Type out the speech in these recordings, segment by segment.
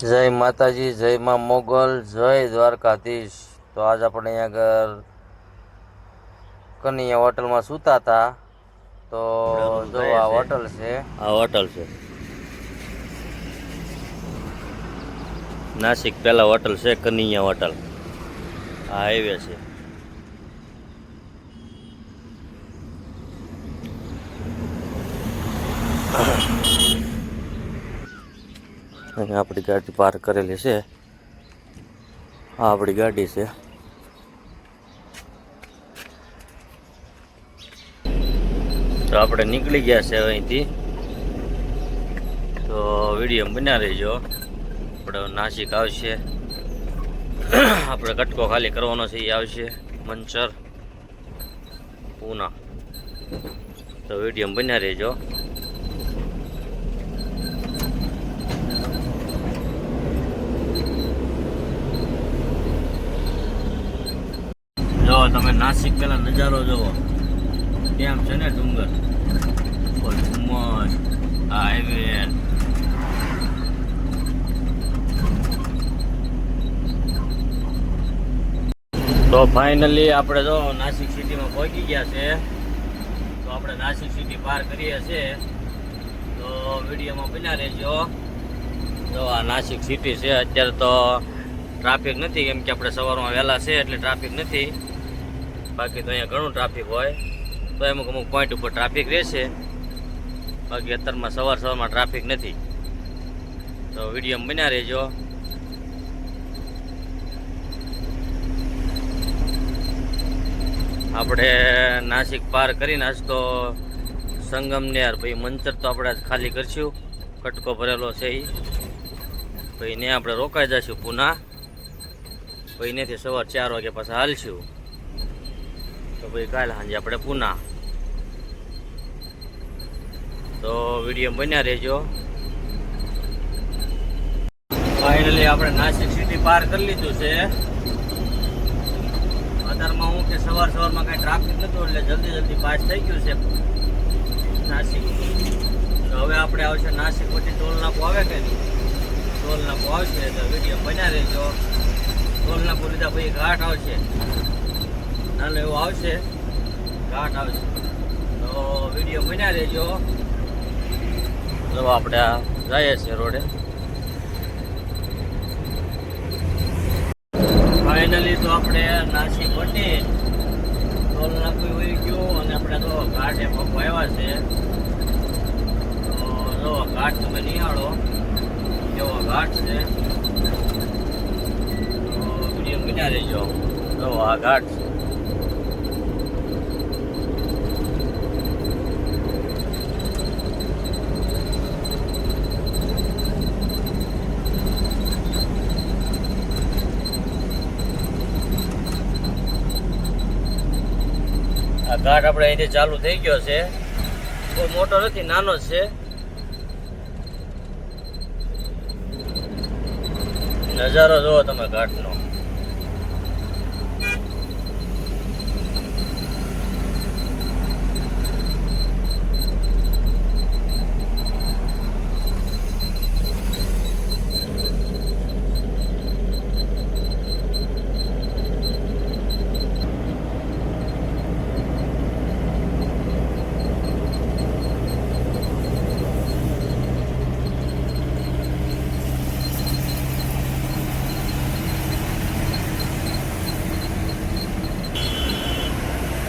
જય માતાજી જય માં મોગલ જય દ્વારકાધીશ. તો આજ આપણે અહીંયા આગળ કનૈયા હોટલમાં સૂતા હતા. તો જો આ હોટલ છે. આ હોટલ છે. નાસિક પહેલા હોટલ છે કનૈયા હોટલ. આ હાઈવે છે. અહીંયા આપણી ગાડી પાર્ક કરેલી છે. આ આપણી ગાડી છે. તો આપણે નીકળી ગયા છે અહીંથી. તો વીડિયો બન્યા રહેજો. આપણે નાસિક આવશે. આપણે કટકો ખાલી કરવાનો છે એ આવશે. મંચર. પૂના. તો વીડિયો બન્યા રહેજો જો તમે નાસિક પેલા નજારો જોવો. કેમ છે ને ડુંગર? આ હાઈવે તો ફાઇનલી આપણે જો નાસિક સિટીમાં પહોંચી ગયા છે. તો આપણે નાસિક સિટી પાર કરીએ છીએ. તો વિડીયોમાં બના રહેજો. જો આ નાસિક સિટી છે, અત્યારે તો ટ્રાફિક નથી, કેમ કે આપણે સવારમાં વહેલા છે એટલે ટ્રાફિક નથી. બાકી તો અહીંયા ઘણું ટ્રાફિક હોય. તો અમુક અમુક પોઈન્ટ ઉપર ટ્રાફિક રહેશે. બાકી અત્યારમાં સવાર સવારમાં ટ્રાફિક નથી. તો વીડિયો બન્યા રહેજો. આપણે નાસિક પાર કરીને આજ તો સંગમનેર પછી મંચર તો આપણે ખાલી કરશું. કટકો ભરેલો છે એ પછી ને આપણે રોકાઈ જઈશું પુના. પછી ત્યાંથી સવાર ચાર વાગે પાછા હાલશું. તો ભાઈ કાલે સાંજે આપણે પુના. તો વીડિયો બન્યા રહેજો. ફાઇનલી આપણે નાસિક સિટી પાર કરી લીધું છે. અત્યારમાં હું કે સવાર સવારમાં કાંઈ ટ્રાફિક નહોતું એટલે જલ્દી જલ્દી પાસ થઈ ગયું છે નાસિક. તો હવે આપણે આવશે નાસિક પછી ટોલ નાકું આવે કે ટોલ નાકું આવશે તો વીડિયો બન્યા રહેજો. ટોલ લીધા પછી ઘાટ આવશે. નાનો એવો આવશે. ઘાટ આવશે. તો વીડિયો બન્યા રહેજો. તો આપણે જઈએ છીએ રોડે. ફાઇનલી તો આપણે નાસિક વટી. ટોલ નાખું હોય ગયું અને આપણે તો ઘાટ એમ આવ્યા છે. તો ઘાટ તમે નિહાળો. કેવો ઘાટ છે. વીડિયો બન્યા રહેજો. તો આ ઘાટ છે આ ઘાટ આપણે અહીંથી ચાલુ થઈ ગયો છે. બહુ મોટો નથી, નાનો જ છે. નજારો જુઓ તમે ઘાટનો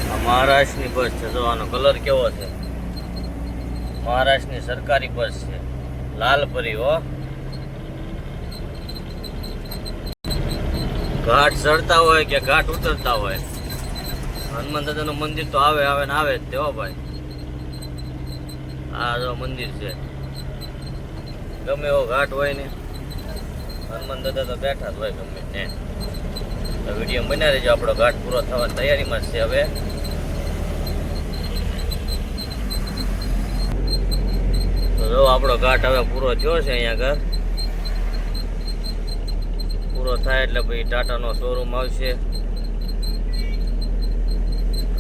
આ મહારાષ્ટ્રની બસ છે. જો આનો કલર કેવો છે? મહારાષ્ટ્રની સરકારી બસ છે. લાલ પરી, હો. ઘાટ ચડતા હોય કે ઘાટ ઉતરતા હોય? હનુમાન દાદાનું મંદિર તો આવે આવે ને આવે જ તે ભાઈ. આ જો મંદિર છે. ગમે એવો ઘાટ હોય ને, હનુમાન દાદા તો બેઠા જ હોય ગમે ને. તો વીડિયો બનાવી રહેજો આપણો ઘાટ પૂરો થવાની તૈયારીમાં છે હવે. જો આપણો ઘાટ હવે પૂરો થયો છે અહીંયા આગળ. પૂરો થાય એટલે પછી ટાટાનો શોરૂમ આવશે.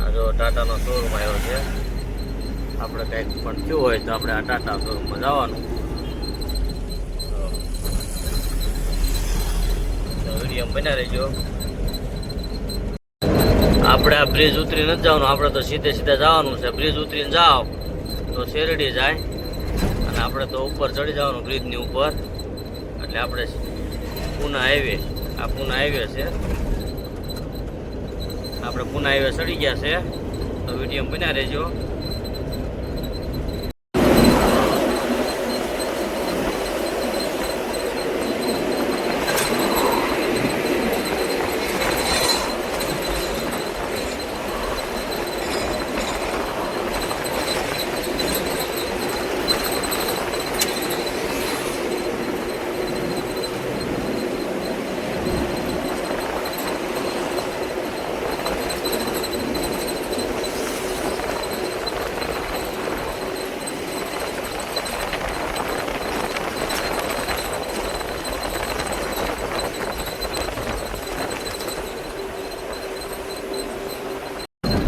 આ જો ટાટાનો શોરૂમ આવ્યો છે. આપણે કંઈક પણ થયું હોય તો આપણે આ ટાટા શોરૂમમાં જવાનું. વીડિયો બન્યા રહેજો. આપણે આ બ્રિજ ઉતરી નથી જવાનું. આપણે તો સીધે સીધે જવાનું છે. બ્રિજ ઉતરીને જાઓ. તો શેરડી જાય. આપણે તો ઉપર ચડી જવાનું બ્રિજની ઉપર. એટલે આપણે પૂના હાઈવે, આ પૂના હાઈવે છે. આપણે પૂના હાઈવે ચડી ગયા છે. તો વીડિયો બન્યા રહેજો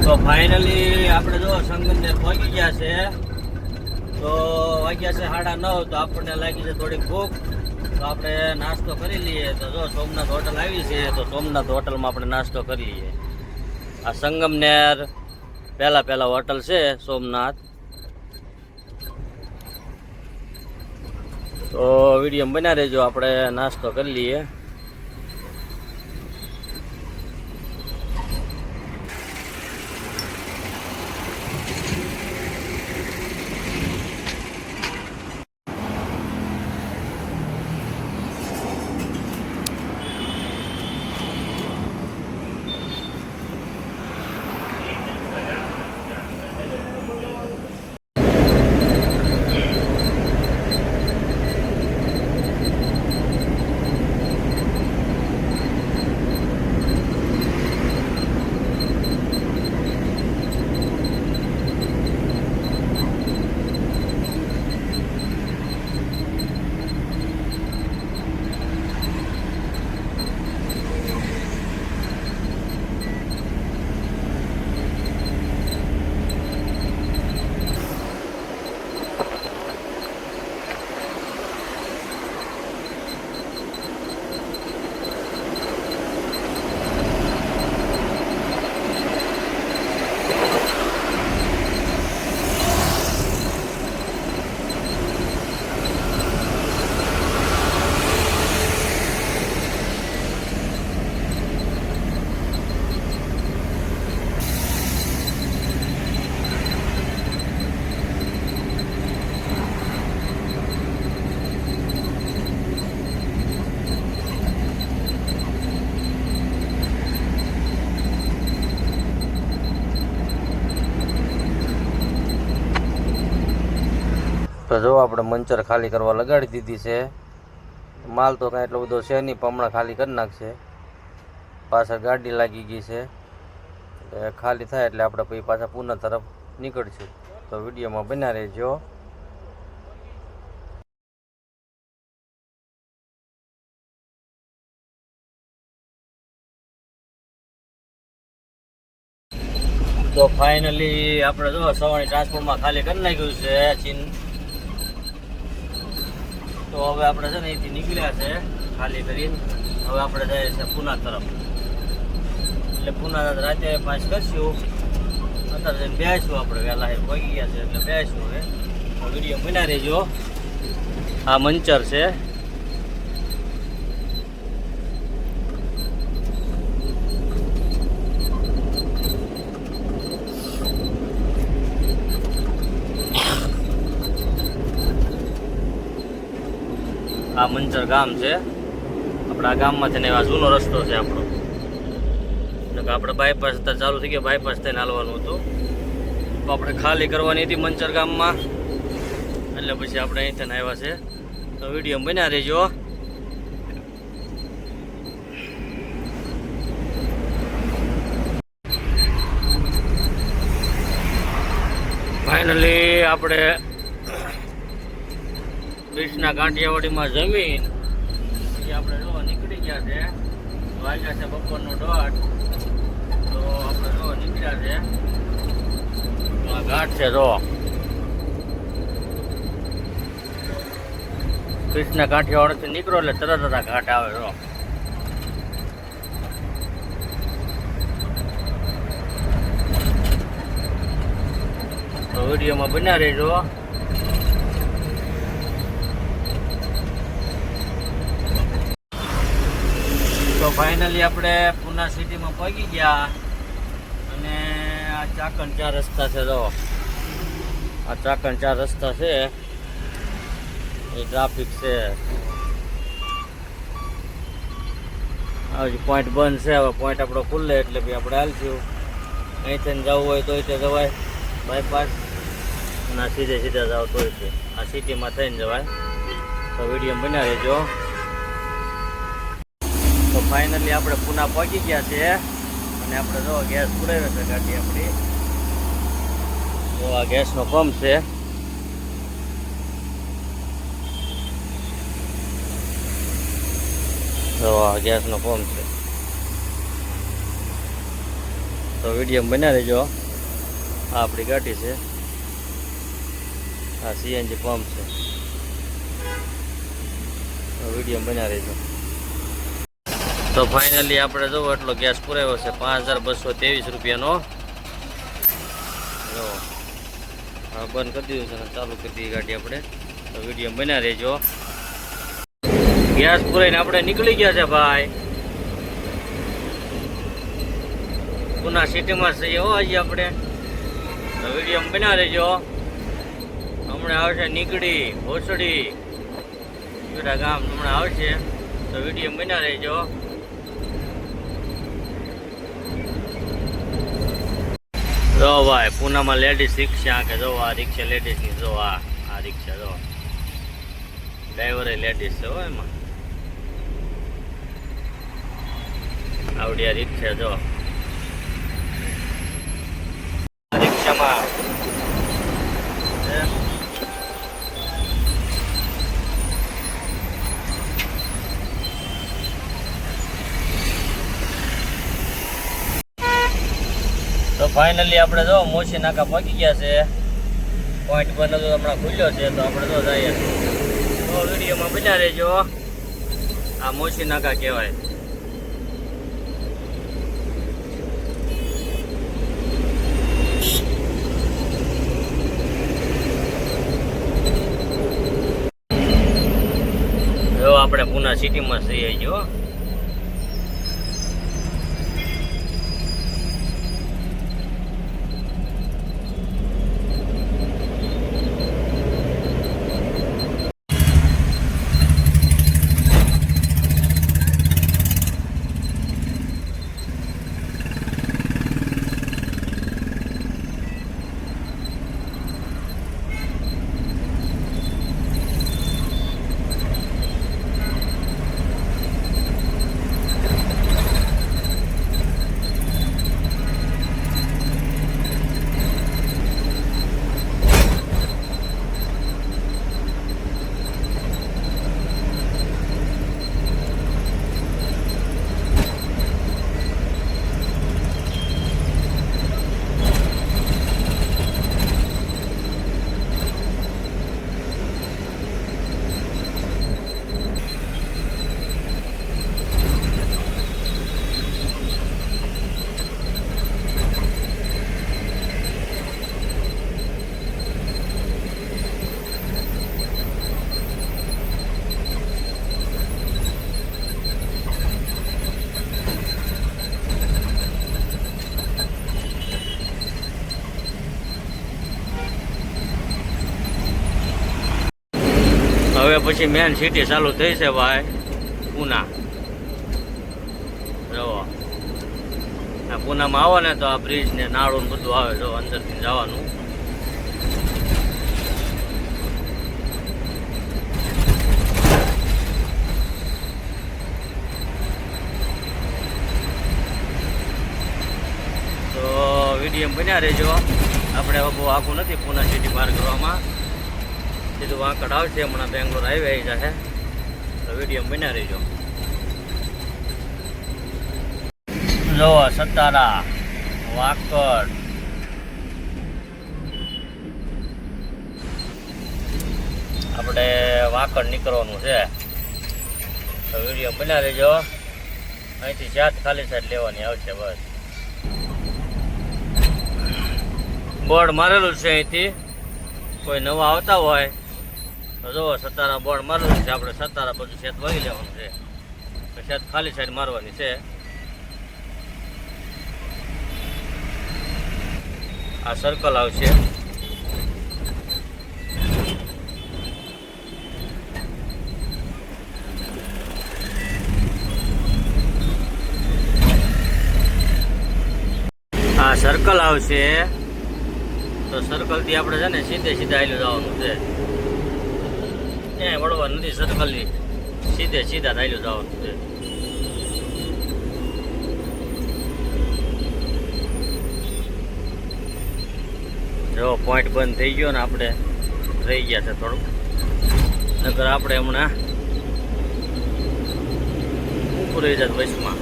તો ફાઇનલી આપણે જો સંગમનેર પહોંચી ગયા છે, તો વાગ્યા છે સાડા નવ, તો આપણને લાગી છે થોડીક ભૂખ. તો આપણે નાસ્તો કરી લઈએ. તો જો સોમનાથ હોટલ આવી છે, તો સોમનાથ હોટલમાં આપણે નાસ્તો કરી લઈએ. આ સંગમનેર પહેલા પહેલા હોટલ છે સોમનાથ. તો વીડિયો બન્યા રહેજો, આપણે નાસ્તો કરી લઈએ. તો જો આપણે મંચર ખાલી કરવા લગાડી દીધી છે, માલ તો કાંઈ એટલો બધો છે નહીં હમણાં ખાલી કરી નાખશે. પાછળ ગાડી લાગી ગઈ છે ખાલી થાય એટલે આપણે પછી પાછા પૂના તરફ નીકળશું. તો વિડીયોમાં બન્યા રહેજો. તો ફાઇનલી આપણે જો સવાણી ટ્રાન્સપોર્ટમાં ખાલી કરી નાખ્યું છે, ચીન તો હવે આપણે છે ને અહીંથી નીકળ્યા છે, ખાલી કરીને હવે આપણે જઈએ છે પૂના તરફ. એટલે પૂના રાતે પાંચ કરશું. અત્યારે જઈને બેસીશું આપણે, વહેલા એ પહોંચી ગયા છે, એટલે બેસું હવે. વીડિયો બના રહેજો. આ મંચર છે. આ મંચર ગામ છે. આપણા ગામમાંથી ને આ જૂનો રસ્તો છે આપણો. એટલે આપણે બાયપાસ અત્યારે ચાલુ થઈ ગયા બાયપાસ થઈને હાલવાનું હતું. તો આપણે ખાલી કરવાની હતી મંચર ગામમાં. એટલે પછી આપણે અહીંથી આવ્યા છે. તો વીડિયો બન્યા રહેજો. ફાઇનલી આપણે કૃષ્ણા કાંઠિયાવાડીમાં જમીન. પછી આપણે જો નીકળી ગયા છે. વાગ્યા છે બપોરનો દોઢ. તો આપણે જો નીકળ્યા છે. આ ઘાટ છે જો. કૃષ્ણા ગાંઠિયાવાડીથી નીકળો એટલે તરત જ ઘાટ આવે જો. વિડીયોમાં બના રહેજો. ફાઇનલી આપણે પુના સિટીમાં પહોંચી ગયા. અને આ ચાકણ ચાર રસ્તા છે, જો. આ ચાકણ ચાર રસ્તા છે. એ ટ્રાફિક છે. હજી પોઈન્ટ બંધ છે, હવે પોઈન્ટ આપણો ખુલ્લે એટલે બી આપણે હાલશું. અહીંથી જવું હોય તોય તે જવાય. બાયપાસ ના સીધે સીધા જાવ છે. આ સિટીમાં થઈને જવાય. તો વીડિયો બનાવી તો ફાઇનલી આપણે પુના પહોંચી ગયા છે અને આપણે જો ગેસ પુરાવ્યો છે ગાડી આપણી. જો આ ગેસનો પંપ છે. જો આ ગેસનો પંપ છે. તો વીડિયો બના લેજો આ આપણી ગાડી છે. આ સીએનજી પંપ છે. તો વીડિયો બના રહેજો. તો ફાઇનલી આપણે જો એટલો ગેસ પુરાવ્યો છે, પાંચ હજાર બસો ત્રેવીસ રૂપિયાનો. હા બંધ કરી દીધું છે ને ચાલુ કરી દીધી ગાડી આપણે. તો વીડિયો બન્યા રહેજો. ગેસ પુરાઈને આપણે નીકળી ગયા છે ભાઈ. પુના સિટીમાં છીએ હો હજી આપણે. તો વીડિયો બન્યા રહેજો. હમણાં આવશે નીકળી ભોસડી બેટા ગામ હમણાં આવશે. તો વીડિયો બન્યા રહેજો. જો ભાઈ, પૂનામાં લેડીઝ રિક્ષા કે જો આ રિક્ષા લેડીઝની જો આ આ રિક્ષા, જો. ડ્રાઈવરે લેડીઝ છે હો એમાં. આવડી આ રિક્ષા, જો. આ રિક્ષામાં ફાઇનલી આપણે જો મોસી નાકા પહોંચી ગયા છે. પોઈન્ટ પર તો હમણાં ખુલ્યો છે, તો આપણે તો જઈએ. તો વિડીયોમાં બજા રહેજો. આ મોસી નાકા કહેવાય. આપણે પુના સિટીમાં જઈએ જો હવે પછી મેન સિટી ચાલુ થઈ છે ભાઈ, પૂના. જુઓ. આ પૂનામાં આવો ને તો આ બ્રિજ ને નાળું બધું આવે, જો અંદરથી જવાનું. તો વીડિયો બન્યા રહેજો. આપણે બહુ આખું નથી પૂના સિટી પાર કરવામાં. સીધું વાંકડ આવશે હમણાં બેંગ્લોર આવી જશે તો વીડિયો બન્યા રહેજો. જો સતારા વાંકડ. આપણે વાંકડ નીકળવાનું છે. તો વીડિયો બન્યા રહેજો. અહીંથી જાત ખાલી સાઈડ લેવાની આવશે, બસ. બોર્ડ મારેલું છે અહીંથી. કોઈ નવા આવતા હોય તો જુઓ સતારા બોર્ડ મારેલું છે, આપણે સતારા બધું શેત વાગી લેવાનું છે. તો શેત ખાલી સાઈડ મારવાની છે. આ સર્કલ આવશે. આ સર્કલ આવશે. તો સર્કલથી આપણે છે ને સીધે સીધા આવેલું જવાનું છે. ક્યાંય વળવા નથી સર્કલ સીધે સીધા થયેલું જવાનું છે. જો પોઈન્ટ બંધ થઈ ગયો ને આપણે રહી ગયા છે થોડુંક. નકર આપણે હમણાં ઉપર રહી જાય વચમાં.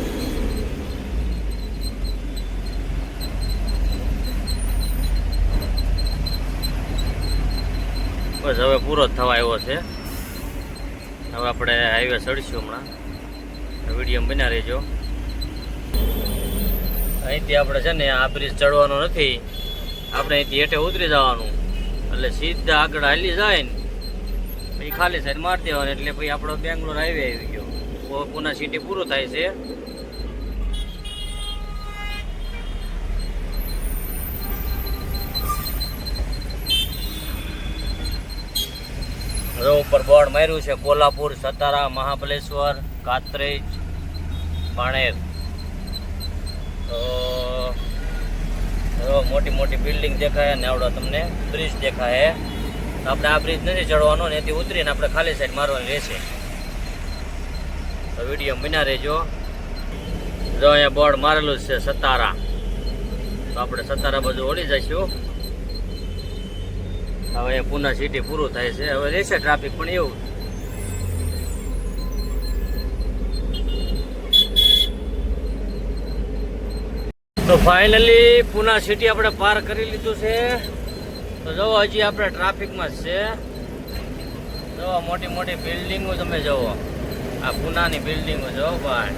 બસ હવે પૂરો થવા આવ્યો છે. હવે આપણે હાઈવે ચડીશું હમણાં. વીડિયો બના રહેજો. અહીંથી આપણે છે ને આ બ્રિજ ચડવાનો નથી. આપણે અહીંથી હેઠે ઉતરી જવાનું. એટલે સીધા આગળ હાલી જાય ને, પછી ખાલી સાઈડ મારી દેવાની. એટલે પછી આપણો બેંગ્લોર હાઈવે આવી ગયો. પુના સિટી પૂરું થાય છે. જો ઉપર બોર્ડ માર્યું છે, કોલ્હાપુર, સતારા, મહાબલેશ્વર, કાત્રેજ, પાણેર. તો મોટી મોટી બિલ્ડિંગ દેખાય અને આવડો તમને બ્રિજ દેખાય. આપણે આ બ્રિજ નથી ચડવાનો ને એથી ઉતરીને આપણે ખાલી સાઈડ મારવાની રહેશે. તો વીડિયો બના રહેજો. જો અહીંયા બોર્ડ મારેલું છે, સતારા. તો આપણે સતારા બાજુ ઓળી જઈશું. હવે પુના સિટી પૂરું થાય છે. હવે રહેશે ટ્રાફિક પણ એવું. તો ફાઇનલી પુના સિટી આપણે પાર કરી લીધું છે. તો જુઓ, હજી આપણે ટ્રાફિકમાં જ છે. જુઓ, મોટી મોટી બિલ્ડિંગો તમે જુઓ. આ પુનાની બિલ્ડિંગો જુઓ, ભાઈ.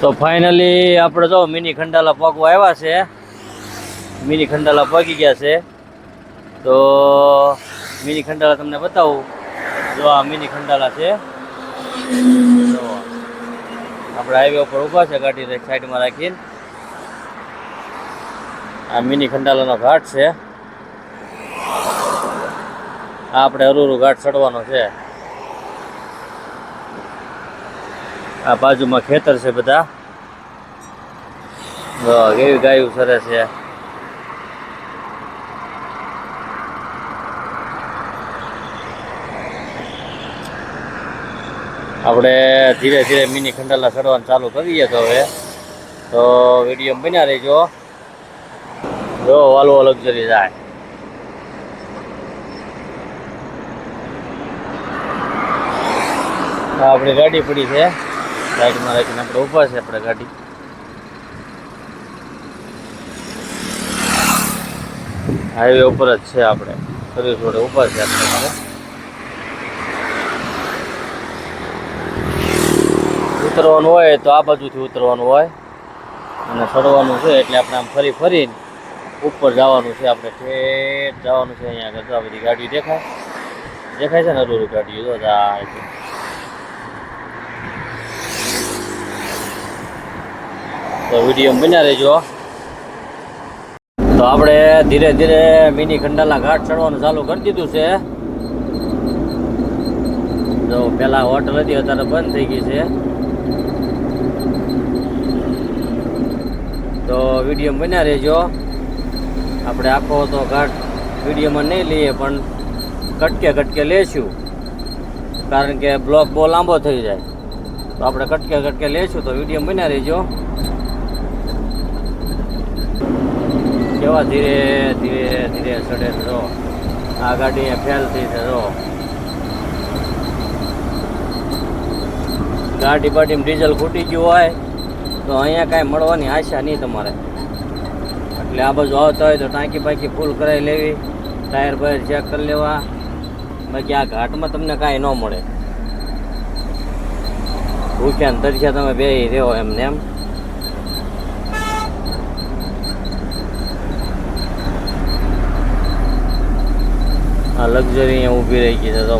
તો ફાઇનલી આપણે જો મિની ખંડાલા પગવા આવ્યા છે. મિની ખંડાલા પાકી ગયા છે. તો મિની ખંડાલા તમને બતાવું. જો આ મિની ખંડાલા છે. તો આપણે હાઈવે ઉપર ઊભા છે, ગાડી સાઈડમાં રાખીને. આ મિની ખંડાલાનો ઘાટ છે. આ આપણે અરૂરું ઘાટ ચડવાનો છે. આ બાજુમાં ખેતર છે બધા. કેવી ગાયું સરે છે. આપણે ધીરે ધીરે મિની ખંડાલા ચડવાનું ચાલુ કરીએ તો હવે. તો વીડિયો બન્યા રહેજો. જો વાલવો લક્ઝરી જાય. આપણી ગાડી પડી છે. સાઈડમાં રાખીને આપણે ઊભા છે આપણે ગાડી. હાઈવે ઉપર જ છે આપણે. સર્વિસ રોડે ઊભા છે આપણે. ઉતરવાનું હોય તો આ બાજુથી ઉતરવાનું હોય. અને ચડવાનું છે એટલે આપણે આમ ફરી ફરીને ઉપર જવાનું છે, આપણે ઠેઠ જવાનું છે અહીંયા આગળ. આ બધી ગાડીઓ દેખાય. દેખાય છે ને અરૂરું ગાડીઓ? તો જાય તો વીડિયો બન્યા રહેજો. તો આપણે ધીરે ધીરે મિની ખંડાલા ઘાટ ચડવાનું ચાલુ કરી દીધું છે. જો પેલા હોટલ હતી, અત્યારે બંધ થઈ ગઈ છે. તો વીડિયો બન્યા રહેજો. આપણે આખો તો ઘાટ વિડીયોમાં નહીં લઈએ, પણ કટકે કટકે લેશું. કારણ કે બ્લોક બહુ લાંબો થઈ જાય. તો આપણે કટકે કટકે લેશું, તો વીડિયો બન્યા રહેજો. કેવા ધીરે ધીરે ધીરે ચડે રહો આ ગાડી ફેલ થઈ જો. ગાડી બાડીમાં ડીઝલ ખૂટી ગયું હોય તો અહીંયા કાંઈ મળવાની આશા નહીં તમારે. એટલે આ બધું આવતા હોય તો ટાંકી પાંકી ફૂલ કરાવી લેવી ટાયર બાયર ચેક કરી લેવા. બાકી આ ઘાટમાં તમને કાંઈ ન મળે. ભૂખ્યા ને તરસ્યા તમે બે રહ્યો એમને એમ. આ લક્ઝરી અહીંયા ઊભી રહી ગઈ છે તો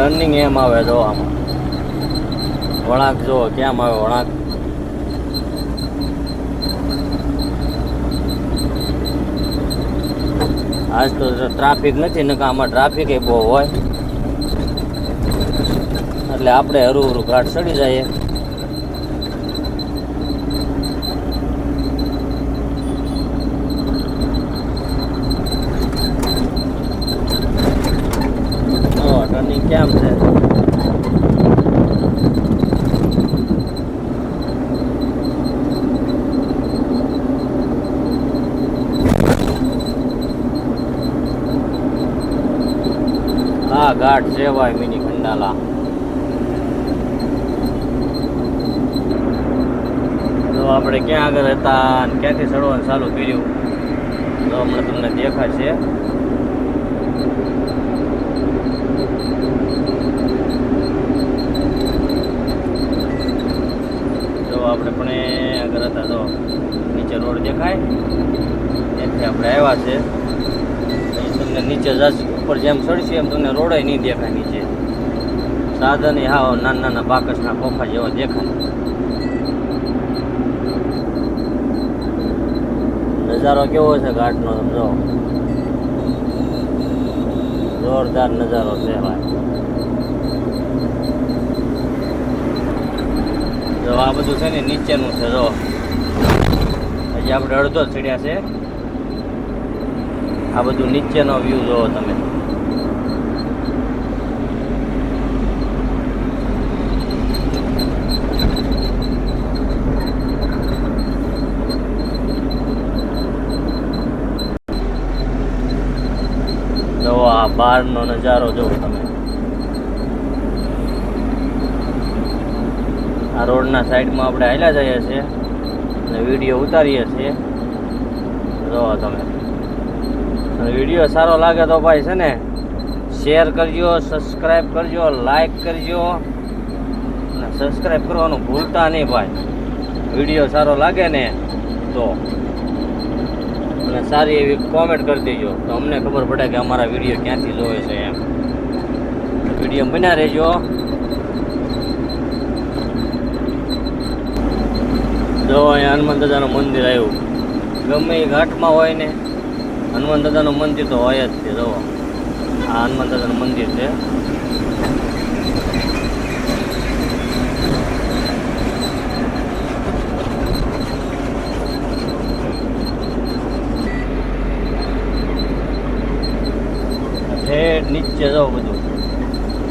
ટર્નિંગ એમ આવે જો વળાંક જો કેમ આવે વળાંક? આજ તો ટ્રાફિક નથી નકા આમાં ટ્રાફિક એ બહુ હોય. એટલે આપણે હરું હરું ઘાટ ચડી જઈએ. કેમ છે? આ ઘાટ ભાઈ, મિની ખંડાલા. તો આપણે ક્યાં આગળ હતા ક્યાંથી ચડવાનું ચાલુ કર્યું? તો હમણાં તમને દેખાશે જો આપણે પણ આગળ હતા તો નીચે રોડ દેખાય. ત્યાંથી આપણે આવ્યા છે. તમને નીચે જશ ઉપર જેમ ચડશે એમ તમને રોડે નહીં દેખાય નીચે. સાધન એ હા નાના નાના બાકસના ખોખા જેવા દેખાય. નજારો કેવો છે ઘાટનો સમજો જોરદાર નજારો છે ભાઈ જો આ બધું છે ને નીચેનું છે, જો. હજી આપણે અડધો ચડ્યા છે. આ બધું નીચેનો વ્યૂ જોવો તમે. જો આ બહારનો નજારો જોવો તમે. આ રોડના સાઈડમાં આપણે હાલ્યા જઈએ છીએ અને વીડિયો ઉતારીએ છીએ. જોવો તમે. વીડિયો સારો લાગે તો ભાઈ છે ને, શેર કરજો સબસ્ક્રાઈબ કરજો, લાઈક કરજો. અને સબસ્ક્રાઈબ કરવાનું ભૂલતા નહીં ભાઈ. વીડિયો સારો લાગે ને તો. અને સારી એવી કોમેન્ટ કરી દેજો. તો અમને ખબર પડે કે અમારા વીડિયો ક્યાંથી જોવે છે એમ. વીડિયો બન્યા રહેજો. જો અહીંયા હનુમાન દાદાનું મંદિર આવ્યું. ગમે એ ઘાટમાં હોય ને, હનુમાન દાદાનું મંદિર તો હોય જ છે જવા આ હનુમાન દાદાનું મંદિર છે. નીચે જાઓ બધું.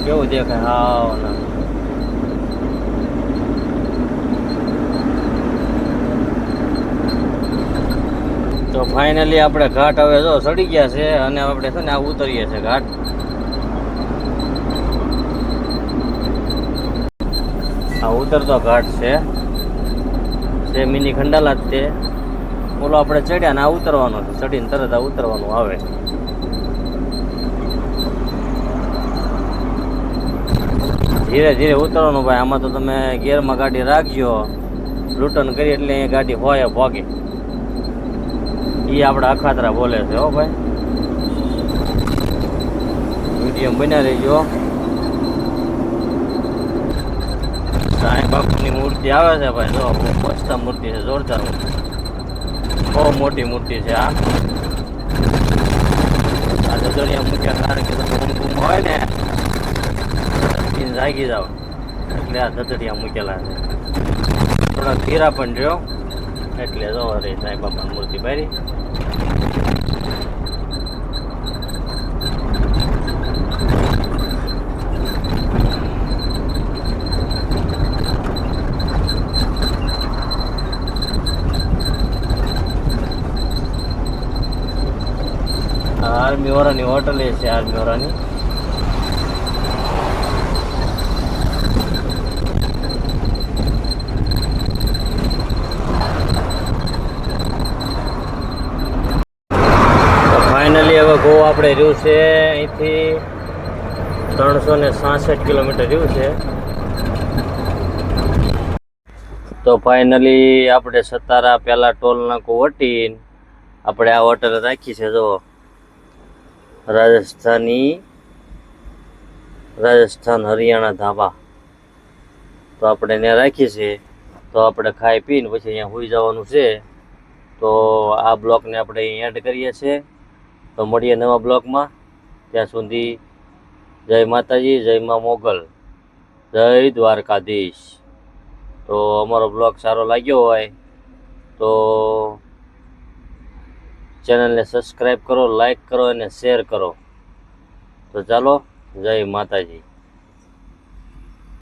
કેવું દેખાય? હાવ ના તો ફાઇનલી આપણે ઘાટ હવે જો ચડી ગયા છે અને આપણે છે ને આ ઉતરીએ છીએ ઘાટ. આ ઉતરતો ઘાટ છે. છે મિની ખંડાલા જ તે ઓલો આપણે ચડ્યા ને આ ઉતરવાનો છે. ચડીને તરત આ ઉતરવાનું આવે. ધીરે ધીરે ઉતરવાનું ભાઈ. આમાં તો તમે ગેરમાં ગાડી રાખજો. લૂંટન કરી એટલે એ ગાડી હોય, ભોગે. એ આપણા અખાતરા બોલે છે, હો ભાઈ. વીડિયો બન્યા રહેજો. સાંઈ બાપુની મૂર્તિ આવે છે ભાઈ, જો, બહુ મસ્ત મૂર્તિ છે, જોરદાર મૂર્તિ. બહુ મોટી મૂર્તિ છે આ આ દદડિયા મૂક્યા કારણ કે તમે ઊંઘ ઊંઘ હોય ને પીને જાગી જાવ એટલે આ દદડિયા મૂકેલા છે. થોડા ધીરા પણ રહ્યો. એટલે જો રે સાંઈ બાપાની મૂર્તિ બારી આ આર્મી વાળાની હોટલ એ છે આર્મી વાળાની ફાઇનલી આપણે રહ્યું છે અહીંથી ત્રણસો ને સાસઠ કિલોમીટર રહ્યું છે. તો ફાઇનલી આપણે સતારા પહેલાં ટોલ નાકું વટીને આપણે આ હોટલ રાખી છે જો રાજસ્થાની રાજસ્થાન હરિયાણા ધાબા. તો આપણે ત્યાં રાખીએ છીએ તો આપણે ખાઈ પીને પછી અહીંયા સુઈ જવાનું છે. તો આ બ્લોકને આપણે એડ કરીએ છીએ. તો મળીએ નવા બ્લોકમાં ત્યાં સુધી જય માતાજી, જય મા મોગલ, જય દ્વારકાધીશ. તો અમારો બ્લોગ સારો લાગ્યો હોય તો ચેનલને સબસ્ક્રાઈબ કરો લાઈક કરો અને શેર કરો. તો ચાલો, જય માતાજી.